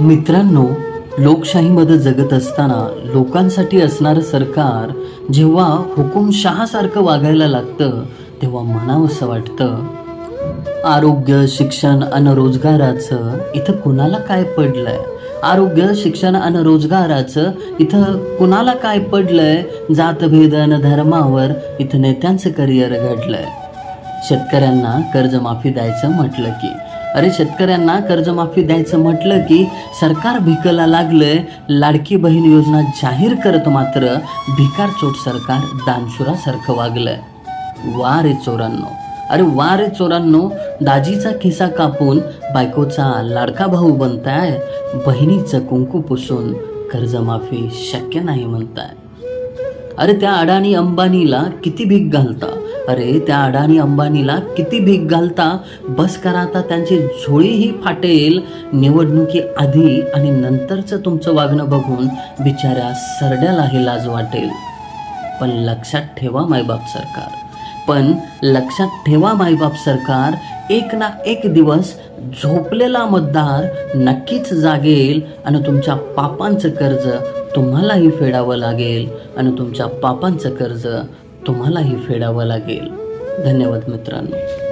मित्रांनो लोकशाहीमध्ये जगत असताना लोकांसाठी असणारं सरकार जेव्हा हुकुमशहासारखं वागायला लागतं तेव्हा म्हणावंसं वाटतं. आरोग्य शिक्षण आणि रोजगाराचं इथं कुणाला काय पडलंय? आरोग्य शिक्षण आणि रोजगाराचं इथं कुणाला काय पडलंय? जातभेद आणि धर्मावर इथं नेत्यांचं करिअर घडलंय. शेतकऱ्यांना कर्जमाफी द्यायचं म्हटलं की अरे शेतकऱ्यांना कर्जमाफी द्यायचं म्हटलं की सरकार भिकला लागलंय. लाडकी बहीण योजना जाहीर करत मात्र भिकार चोट सरकार दानशुरासारखं वागलंय. वा रे चोरांनो. अरे वा रे चोरांनो दाजीचा खिसा कापून बायकोचा लाडका भाऊ बनताय. बहिणीचं कुंकू पुसून कर्जमाफी शक्य नाही म्हणताय. अरे त्या अडाणी अंबानीला किती भीक घालता? अरे त्या अडाणी अंबानीला किती भीक घालता? बस करा आता त्यांची झोळीही फाटेल. निवडणुकी आधी आणि नंतरचं तुमचं वागणं बघून बिचाऱ्या सरड्यालाही लाज वाटेल. पण लक्षात ठेवा मायबाप सरकार. पण लक्षात ठेवा मायबाप सरकार एक ना एक दिवस झोपलेला मतदार नक्कीच जागेल आणि तुमच्या पापांचं कर्ज तुम्हालाही फेडावं लागेल आणि तुमच्या पापांचं कर्ज तुम्हालाही फेडावं लागेल. धन्यवाद मित्रांनो.